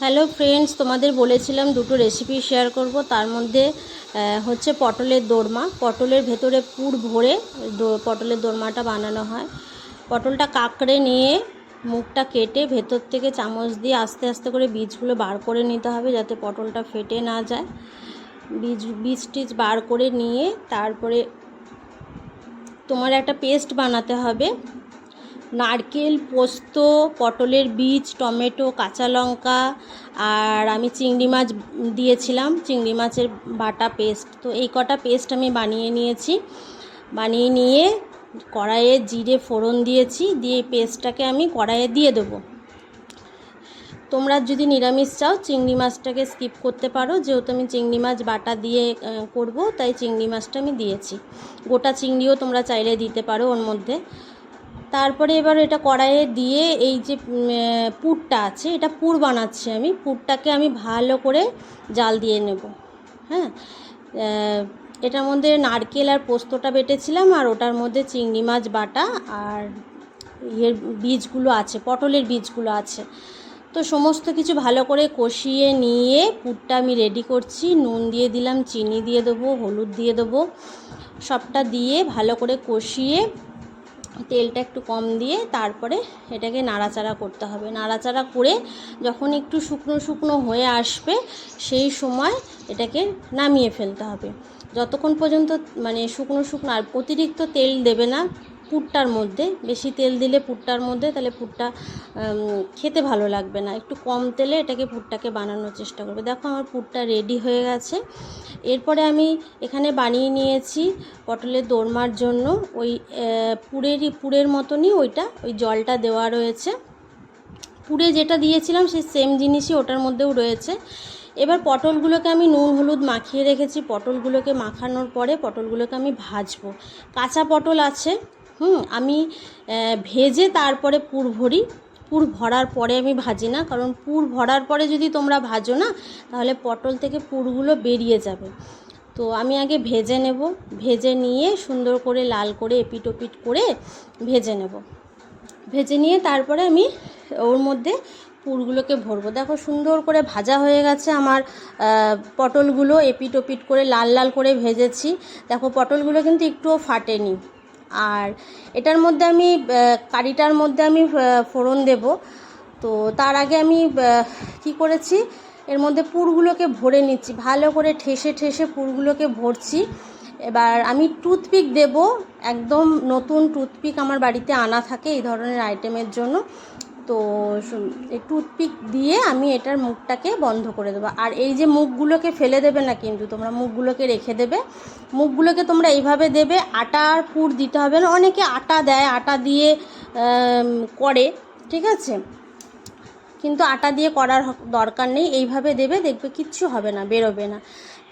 Hello friends তোমাদের বলেছিলাম দুটো রেসিপি শেয়ার করব। তার মধ্যে হচ্ছে পটলের দোরমা। পটলের ভেতরে পুর ভরে পটলের দোরমাটা বানানো হয়। পটলটা কাঁকড়ে নিয়ে মুখটা কেটে ভেতর থেকে চামচ দিয়ে আস্তে আস্তে করে বীজগুলো বার করে নিতে হবে যাতে পটলটা ফেটে না যায়। বীজ বীজ টিজ বার করে নিয়ে তারপরে তোমার একটা পেস্ট বানাতে হবে। নারকেল, পোস্ত, পটলের বীজ, টমেটো, কাঁচা লঙ্কা আর আমি চিংড়ি মাছ দিয়েছিলাম। চিংড়ি মাছের বাটা পেস্ট। তো এই কটা পেস্ট আমি বানিয়ে নিয়েছি। বানিয়ে নিয়ে কড়াইয়ে জিরে ফোড়ন দিয়েছি। দিয়ে পেস্টটাকে আমি কড়াইয়ে দিয়ে দেবো। তোমরা যদি নিরামিষ চাও, চিংড়ি মাছটাকে স্কিপ করতে পারো। যেহেতু আমি চিংড়ি মাছ বাটা দিয়ে করব, তাই চিংড়ি মাছটা আমি দিয়েছি। গোটা চিংড়িও তোমরা চাইলে দিতে পারো ওর মধ্যে। তারপরে এবার এটা কড়াইয়ে দিয়ে এই যে পুরটা আছে, এটা পুর বানাচ্ছি আমি। পুরটাকে আমি ভালো করে জাল দিয়ে নেব হ্যাঁ? এটার মধ্যে নারকেল আর পোস্তটা বেটেছিলাম আর ওটার মধ্যে চিংড়ি মাছ বাটা আর ইয়ের বীজগুলো আছে, পটলের বীজগুলো আছে। তো সমস্ত কিছু ভালো করে কষিয়ে নিয়ে পুরটা আমি রেডি করছি। নুন দিয়ে দিলাম, চিনি দিয়ে দেবো, হলুদ দিয়ে দেবো। সবটা দিয়ে ভালো করে কষিয়ে তেলটা একটু কম দিয়ে তারপরে এটাকে নাড়াচাড়া করতে হবে। নাড়াচাড়া করে যখন একটু শুকনো শুকনো হয়ে আসবে, সেই সময় এটাকে নামিয়ে ফেলতে হবে। যতক্ষণ পর্যন্ত মানে শুকনো শুকনো আর অতিরিক্ত তেল দেবে না পুরটার মধ্যে, বেশি তেল দিলে পুরটার মধ্যে, তাহলে পুরটা খেতে ভালো লাগবে না। একটু কম তেলে এটাকে পুরটাকে বানানোর চেষ্টা করবে। দেখো আমার পুরটা রেডি হয়ে গেছে। এরপরে আমি এখানে বানিয়ে নিয়েছি পটলের দোরমার জন্য। ওই পুরেরই, পুরের মতনই ওইটা, ওই জলটা দেওয়া রয়েছে। পুরে যেটা দিয়েছিলাম সেই সেম জিনিসই ওটার মধ্যেও রয়েছে। এবার পটলগুলোকে আমি নুন, হলুদ মাখিয়ে রেখেছি। পটলগুলোকে মাখানোর পরে পটলগুলোকে আমি ভাজবো। কাঁচা পটল আছে হুম, আমি ভেজে তারপরে পুর ভরি। পুর ভরার পরে আমি ভাজি না, কারণ পুর ভরার পরে যদি তোমরা ভাজো না, তাহলে পটল থেকে পুরগুলো বেরিয়ে যাবে। তো আমি আগে ভেজে নেব। ভেজে নিয়ে সুন্দর করে লাল করে এপিট ওপিট করে ভেজে নেব। ভেজে নিয়ে তারপরে আমি ওর মধ্যে পুরগুলোকে ভরবো। দেখো সুন্দর করে ভাজা হয়ে গেছে আমার পটলগুলো। এপিট ওপিট করে লাল লাল করে ভেজেছি। দেখো পটলগুলো কিন্তু একটুও ফাটেনি। আর এটার মধ্যে আমি কারিটার মধ্যে আমি ফোড়ন দেব। তো তার আগে আমি কি করেছি, এর মধ্যে পুরগুলোকে ভরে নিচ্ছি। ভালো করে ঠেসে ঠেসে পুরগুলোকে ভরছি। এবার আমি টুথপিক দেব। একদম নতুন টুথপিক আমার বাড়িতে আনা থাকে এই ধরনের আইটেমের জন্য। তো টুথপিক দিয়ে আমি এটার মুখটাকে বন্ধ করে দেবো। আর এই যে মুখগুলোকে ফেলে দেবে না কিন্তু, তোমরা মুখগুলোকে রেখে দেবে। মুখগুলোকে তোমরা এইভাবে দেবে, আটার পুর দিতে হবে না। অনেকে আটা দেয়, আটা দিয়ে করে, ঠিক আছে? কিন্তু আটা দিয়ে করার দরকার নেই। এইভাবে দেবে, দেখবে কিচ্ছু হবে না, বেরোবে না।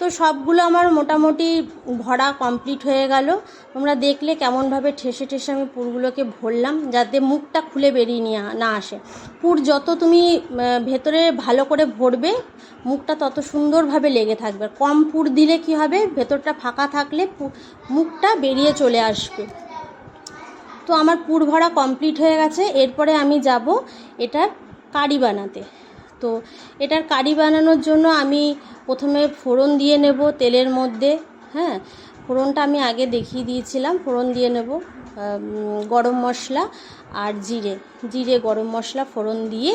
তো সবগুলো আমার মোটামুটি ভরা কমপ্লিট হয়ে গেল। তোমরা দেখলে কেমনভাবে ঠেসে ঠেসে আমি পুরগুলোকে ভরলাম যাতে মুখটা খুলে বেরিয়ে নিয়ে না আসে। পুর যত তুমি ভেতরে ভালো করে ভরবে, মুখটা তত সুন্দরভাবে লেগে থাকবে। কম পুর দিলে কি হবে? ভেতরটা ফাঁকা থাকলে মুখটা বেরিয়ে চলে আসবে। তো আমার পুর ভরা কমপ্লিট হয়ে গেছে। এরপরে আমি যাব এটা কারি বানাতে। তো এটার কারি বানানোর জন্য আমি প্রথমে ফোড়ন দিয়ে নেব তেলের মধ্যে হ্যাঁ? ফোড়নটা আমি আগে দেখিয়ে দিয়েছিলাম, ফোড়ন দিয়ে নেব গরম মশলা আর জিরে। জিরে, গরম মশলা, ফোড়ন দিয়ে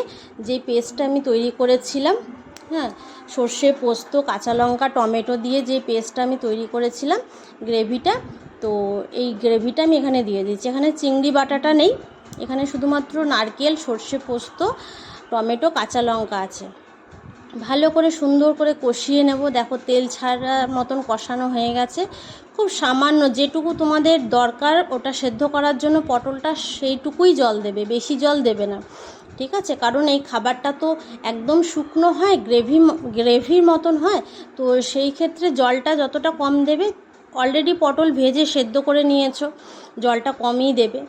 যে পেস্টটা আমি তৈরি করেছিলাম হ্যাঁ? সর্ষে, পোস্ত, কাঁচা লঙ্কা, টমেটো দিয়ে যে পেস্টটা আমি তৈরি করেছিলাম গ্রেভিটা, তো এই গ্রেভিটা আমি এখানে দিয়ে দিচ্ছি এখানে চিংড়ি বাটাটা নেই, এখানে শুধুমাত্র নারকেল, সর্ষে, পোস্ত টমেটো, কাঁচা লঙ্কা আছে। ভালো করে সুন্দর করে কষিয়ে নেব। দেখো তেল ছাড়া মতন কষানো হয়ে গেছে। খুব সামান্য যেটুকু তোমাদের দরকার, ওটা সেদ্ধ করার জন্য পটলটা সেইটুকুই জল দেবে, বেশি জল দেবে না। ঠিক আছে? কারণ এই খাবারটা তো একদম শুকনো হয়, গ্রেভি গ্রেভির মতন হয়। তো সেই ক্ষেত্রে জলটা যতটা কম দেবে অলরেডি পটল ভেজে সেদ্ধ করে নিয়েছো, জলটা কমই দেবে।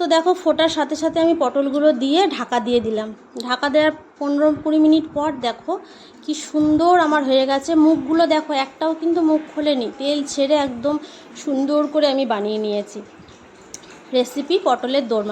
তো দেখো ফোটার সাথে সাথে আমি পটলগুলো দিয়ে ঢাকা দিয়ে দিলাম। ঢাকা দেওয়ার পনেরো কুড়ি মিনিট পর দেখো কি সুন্দর আমার হয়ে গেছে। মুখগুলো দেখো, একটাও কিন্তু মুখ খোলেনি। তেল ছেড়ে একদম সুন্দর করে আমি বানিয়ে নিয়েছি। রেসিপি পটলের দোরমা